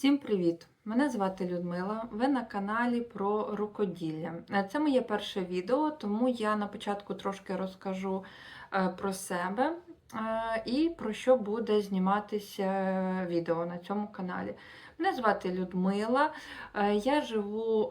Всім привіт! Мене звати Людмила. Ви на каналі про рукоділля. Е, Це моє перше відео, тому я на початку трошки розкажу е, про себе е, і про що буде зніматися відео на цьому каналі. Мене звати Людмила. Я живу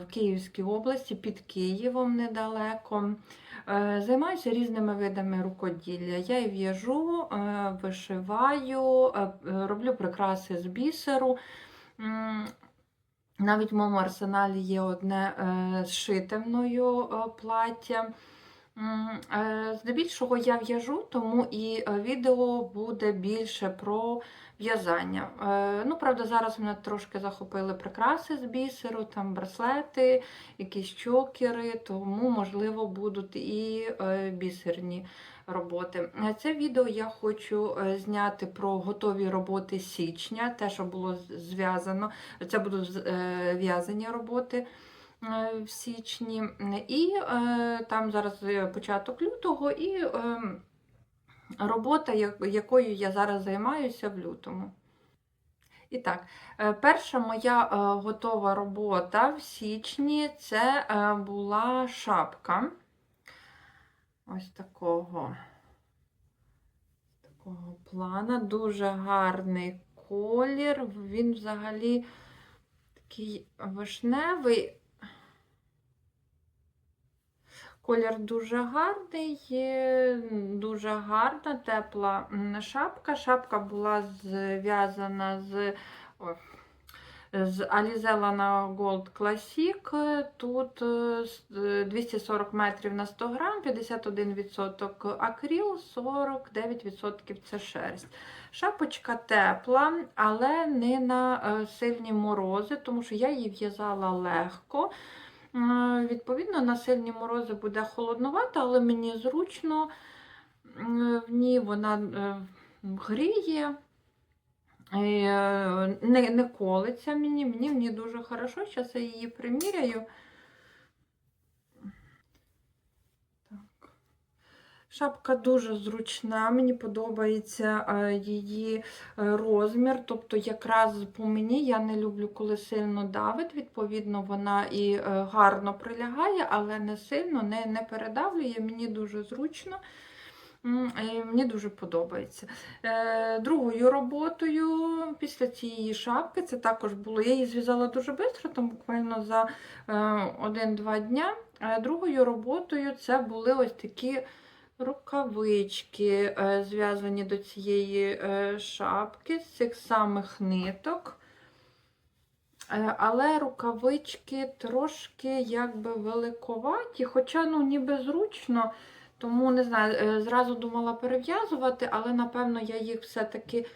в Київській області під Києвом недалеко. Е, Займаюся різними видами рукоділля. Я і в'яжу, е, вишиваю, е, роблю прикраси з бісеру. Навіть в моєму арсеналі є одне зшите мною плаття. Е, Здебільшого я в'яжу, тому і е, відео буде більше про в'язання. Е, Ну, правда, зараз мене трошки захопили прикраси з бісеру, там браслети, якісь чокери, тому, можливо, будуть і бісерні роботи. Це відео я хочу зняти про готові роботи січня, те, що було зв'язано. Це будуть в'язані роботи в січні. І е, там зараз е, початок лютого і е, робота, якою я зараз займаюся в лютому. І так, е, перша моя е, готова робота в січні це е, була шапка. Ось такого, такого плана. Дуже гарний колір. Він взагалі такий вишневий. Колір дуже гарний, дуже гарна, тепла шапка. Шапка була зв'язана з, з Alize Gold Classic. Тут е, с- е, 240 метрів на 100 грам, 51% акріл, 49% це шерсть. Шапочка тепла, але не на е, сильні морози, тому що я її в'язала легко. Е, Відповідно, на сильні морози буде холоднувато, але мені зручно в ній вона е, гріє, е, не, не колиться мені, мені в ній дуже хорошо. Зараз я її приміряю. Шапка дуже зручна, мені подобається е, її е, розмір. Тобто, якраз по мені я не люблю, коли сильно давить. Відповідно, вона і е, гарно прилягає, але не сильно не, не передавлює. Мені дуже зручно. І Мені дуже подобається. Другою роботою після цієї шапки це також було. Я її зв'язала дуже швидко, там буквально за е, один-два дня. Другою роботою це були ось такі рукавички, е, зв'язані до цієї е, шапки з цих самих ниток. Е, Але рукавички трошки якби великоваті, хоча ну ніби зручно, тому не знаю, зразу думала перев'язувати, але напевно я їх все-таки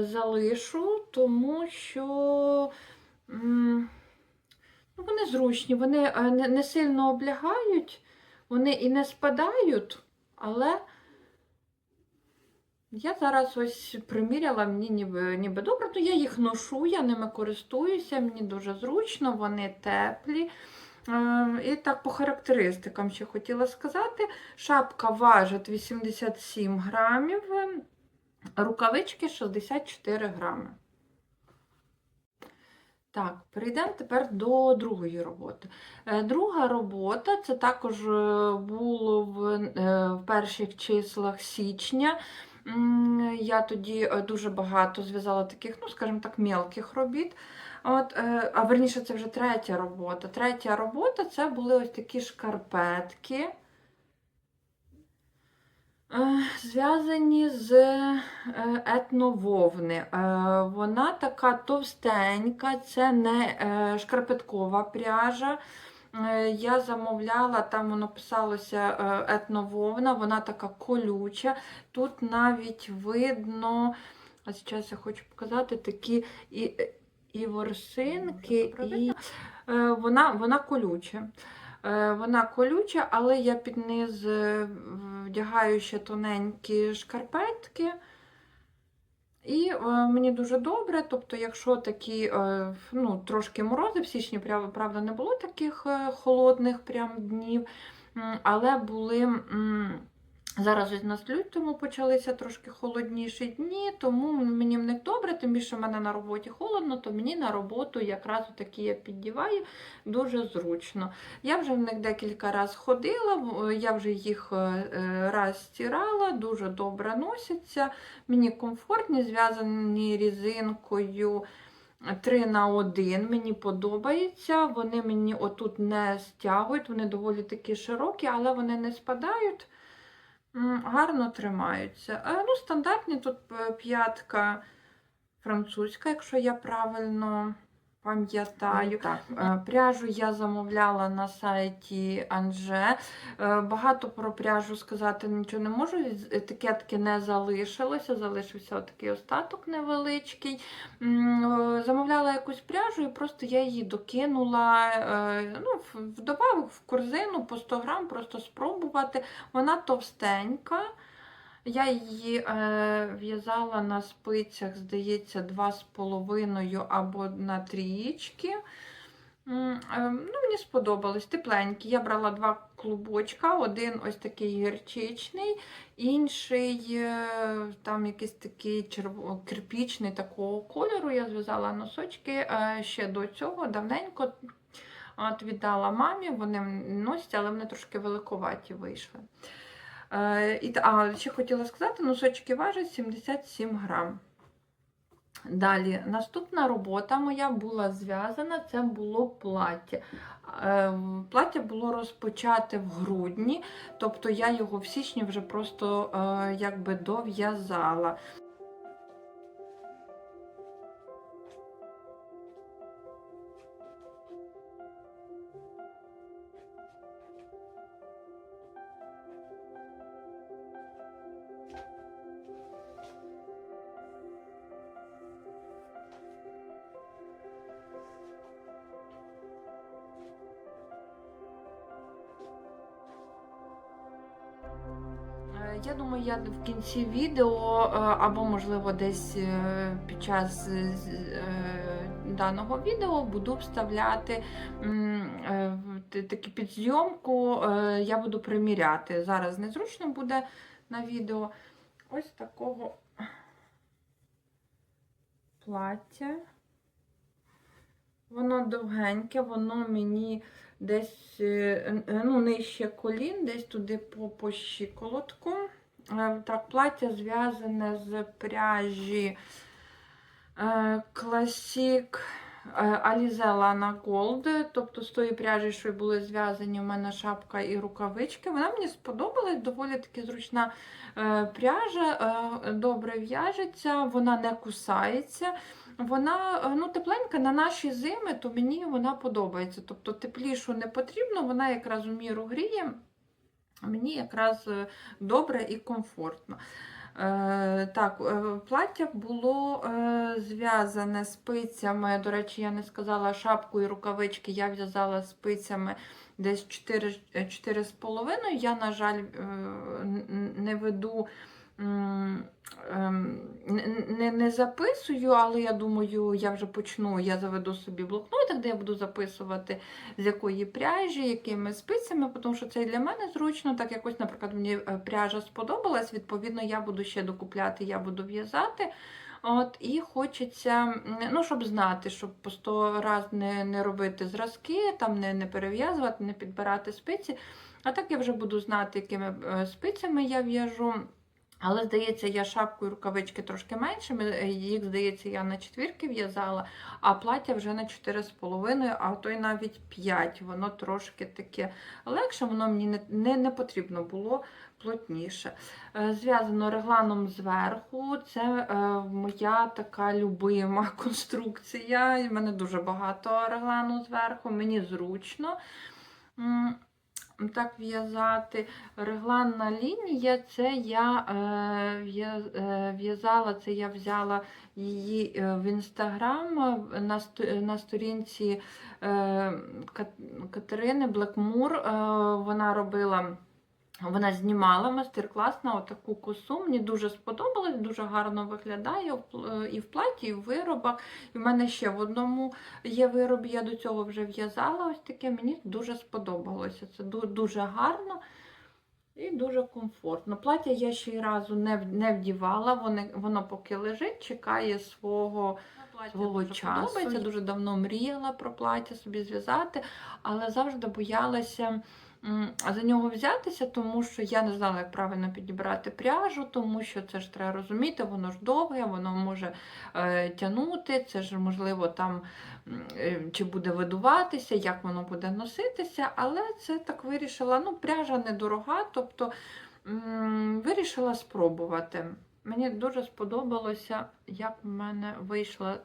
залишу, тому що ну, вони зручні, вони не сильно облягають, вони і не спадають, але я зараз ось приміряла, мені ніби, ніби добре, то я їх ношу, я ними користуюся, мені дуже зручно, вони теплі. Е, І так, по характеристикам ще хотіла сказати: шапка важить 87 грамів, рукавички 64 грами. Так, перейдемо тепер до другої роботи. Е, Друга робота це також е, було в, е, в перших числах січня. Я тоді дуже багато зв'язала таких, ну, скажімо так, мелких робіт. От, а верніше, це вже третя робота. Третя робота це були ось такі шкарпетки. Зв'язані з е, етнововни. Е, Вона така товстенька, це не е, шкарпеткова пряжа. Я замовляла, там воно писалося етнововна, вона така колюча. Тут навіть видно, а зараз я хочу показати такі і, і ворсинки, і вона, вона колюча. Е, Вона колюча, але я під низ е, вдягаю ще тоненькі шкарпетки. І е, мені дуже добре. Тобто, якщо такі ну, трошки морози, в січні, правда, не було таких холодних прям днів, але були Зараз ось на лютому почалися трошки холодніші дні, тому мені в добре, тим більше в мене на роботі холодно, то мені на роботу якраз такі я піддіваю дуже зручно. Я вже в них декілька разів ходила, я вже їх е, е, раз стирала, дуже добре носяться. Мені комфортні, зв'язані різинкою. 3 на 1 мені подобається. Вони мені отут не стягують, вони доволі такі широкі, але вони не спадають. Гарно тримаються. Е, Ну, стандартні тут е, п'ятка французька, якщо я правильно пам'ятаю. Так. Е, Пряжу я замовляла на сайті Анже. Е, Багато про пряжу сказати нічого не можу. Етикетки не залишилося, залишився такий остаток невеличкий. Е, Замовляла якусь пряжу і просто я її докинула е, ну, в- в добавок в корзину по 100 грам, просто спробувати. Вона товстенька. Я її е, в'язала на спицях, здається, 2,5 або на трієчки. Е, Ну, мені сподобалось, тепленькі. Я брала два клубочка, один ось такий гірчичний, інший е, там якийсь такий черво... кирпічний такого кольору. Я зв'язала носочки е, ще до цього давненько. От віддала мамі, вони носять, але вони трошки великоваті вийшли. Е, а, ще хотіла сказати, носочки важать 77 грам. Далі, наступна робота моя була зв'язана, це було плаття. Е, Плаття було розпочате в грудні, тобто я його в січні вже просто е, якби дов'язала. Я думаю, я в кінці відео е, або, можливо, десь е, під час е, даного відео буду вставляти таку підзйомку, я буду приміряти. Зараз незручно буде на відео. Ось такого плаття. Воно довгеньке, воно мені десь ну, нижче колін, десь туди по, по щиколотку. Е, Так, плаття зв'язане з пряжі е, Classic е, Alize Lana Gold, тобто з тої пряжі, що були зв'язані у мене шапка і рукавички. Вона мені сподобалась, доволі таки зручна пряжа, добре в'яжеться, вона не кусається. Вона ну, тепленька на наші зими, то мені вона подобається. Тобто теплішу не потрібно, вона якраз у міру гріє. Мені якраз е, добре і комфортно. Е, так, е, плаття було зв'язане спицями. До речі, я не сказала шапку і рукавички, я в'язала спицями десь 4, 4,5. Я, на жаль, не веду. Ем, Не, не, не записую, але я думаю, я вже почну, я заведу собі блокнотик, де я буду записувати, з якої пряжі, якими спицями, тому що це і для мене зручно. Так якось, наприклад, мені е, пряжа сподобалась, відповідно, я буду ще докупляти, я буду в'язати. От, І хочеться, ну, щоб знати, щоб по сто раз не, не робити зразки, там не, не перев'язувати, не підбирати спиці. А так я вже буду знати, якими е, спицями я в'яжу. Але, здається, я шапку і рукавички трошки меншими. е, Їх, здається, я на четвірки в'язала, а плаття вже на 4,5, а то й навіть 5. Воно трошки таке легше, воно мені не, не, не потрібно було плотніше. Е, Зв'язано регланом зверху. Це е, моя така любима конструкція. У мене дуже багато реглану зверху, мені зручно. Так в'язати. Регланна лінія це я е, е, в'язала, це я взяла її е, в інстаграм е, на сторінці е, Катерини Блекмур. Е, вона робила. Вона знімала мастер-клас на отаку косу. Мені дуже сподобалось, дуже гарно виглядає е, і в платі, і в виробах. І в мене ще в одному є вироб, я до цього вже в'язала ось таке. Мені дуже сподобалося. Це дуже гарно. І дуже комфортно. Плаття я ще й разу не, не вдівала, воно, воно поки лежить, чекає свого, свого часу. Подобається. Дуже давно мріяла про плаття собі зв'язати, але завжди боялася за нього взятися, тому що я не знала, як правильно підібрати пряжу, тому що це ж треба розуміти, воно ж довге, воно може е, тягнути, це ж можливо там е, чи буде видуватися, як воно буде носитися, але це так вирішила. Ну, пряжа недорога, тобто м, вирішила спробувати. Мені дуже сподобалося, як в мене вийшла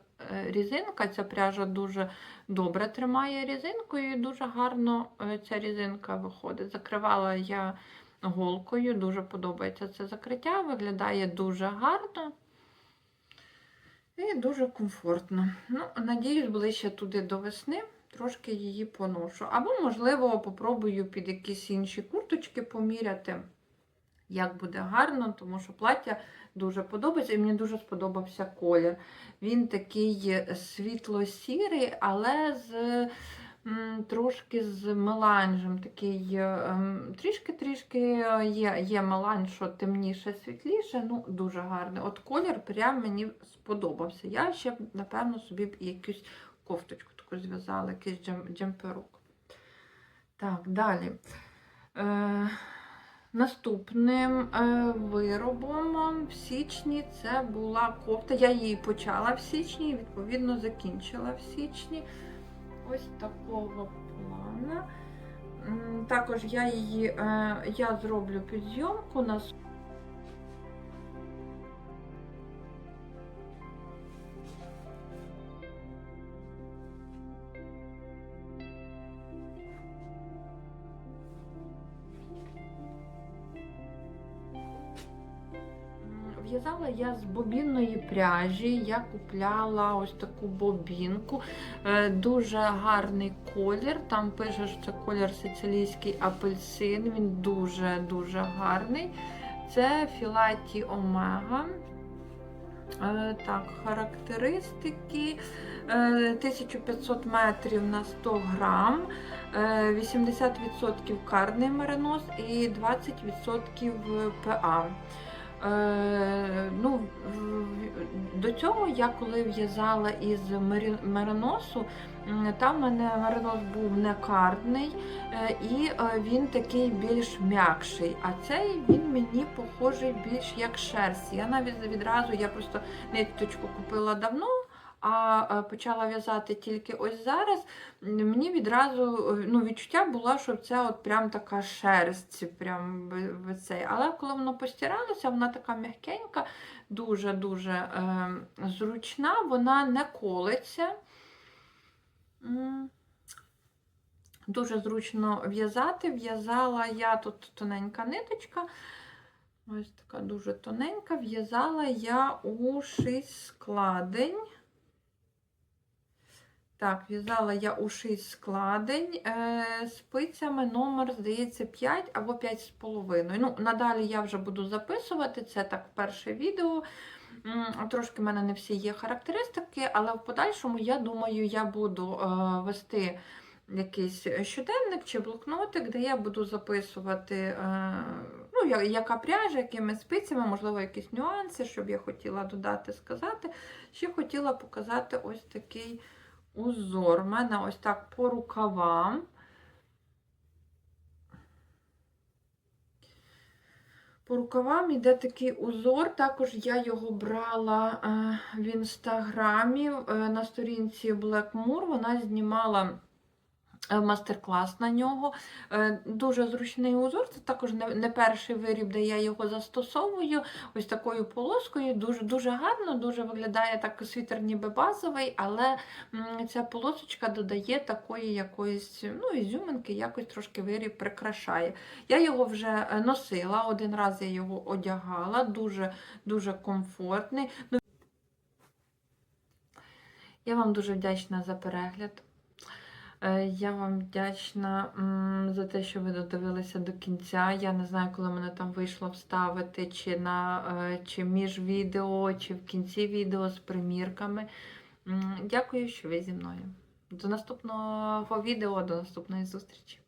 різинка. Ця пряжа дуже добре тримає різинкою і дуже гарно е, ця різинка виходить. Закривала я голкою, дуже подобається це закриття, виглядає дуже гарно і дуже комфортно. Ну, надіюсь, ближче туди до весни трошки її поношу. Або, можливо, попробую під якісь інші курточки поміряти, як буде гарно, тому що плаття дуже подобається, і мені дуже сподобався колір. Він такий світло-сірий, але з м, трошки з меланжем. Такий ем, трішки-трішки є, є меланж, що темніше, світліше. Ну, дуже гарний. От колір прям мені сподобався. Я ще, напевно, собі б якусь кофточку таку зв'язала, якийсь джем, джемперок. Так, далі. Е, Наступним е, виробом в січні це була кофта. Я її почала в січні і, відповідно, закінчила в січні. Ось такого плана. Також я її е, я зроблю підйомку на я з бобінної пряжі. Я купляла ось таку бобінку. Е, Дуже гарний колір. Там пише, що це колір сицилійський апельсин. Він дуже-дуже гарний. Це Філаті Омега. Е, Так, характеристики. Е, 1500 метрів на 100 грам, е, 80% карний меринос і 20% ПА. Е, ну, до цього я коли в'язала із мериносу, там в мене меринос був не кардний, е, і е, він такий більш м'якший. А цей він мені похожий більш як шерсть. Я навіть відразу я просто ниточку купила давно. А е, почала в'язати тільки ось зараз. Мені відразу е, ну, відчуття було, що це от прям така шерсть, прям цей. Але коли воно постиралося, вона така м'якенька, дуже-дуже е, зручна, вона не колиться. Дуже зручно в'язати. В'язала я тут тоненька ниточка. Ось така дуже тоненька. В'язала я у 6 складень. Так, в'язала я у 6 складень е, спицями номер, здається, 5 або 5,5. Ну, надалі я вже буду записувати, це так перше відео. Трошки в мене не всі є характеристики, але в подальшому, я думаю, я буду е, вести якийсь щоденник чи блокнотик, де я буду записувати, е, ну, яка пряжа, якими спицями, можливо, якісь нюанси, щоб я хотіла додати, сказати. Ще хотіла показати ось такий узор. в мене ось так по рукавам. По рукавам йде такий узор. Також я його брала е, в інстаграмі е, на сторінці Blackmoor. Вона знімала мастер-клас на нього. Е, Дуже зручний узор. Це також не перший виріб, де я його застосовую. Ось такою полоскою. Дуже дуже гарно, дуже виглядає так світер ніби базовий, але ця полосочка додає такої якоїсь ну, ізюминки, якось трошки виріб прикрашає. Я його вже е, носила, один раз я його одягала, дуже дуже комфортний. Ну, Я вам дуже вдячна за перегляд. Е, Я вам вдячна за те, що ви додивилися до кінця. Я не знаю, коли мене там вийшло вставити, чи на е, чи між відео, чи в кінці відео з примірками. Дякую, що ви зі мною. До наступного відео, до наступної зустрічі.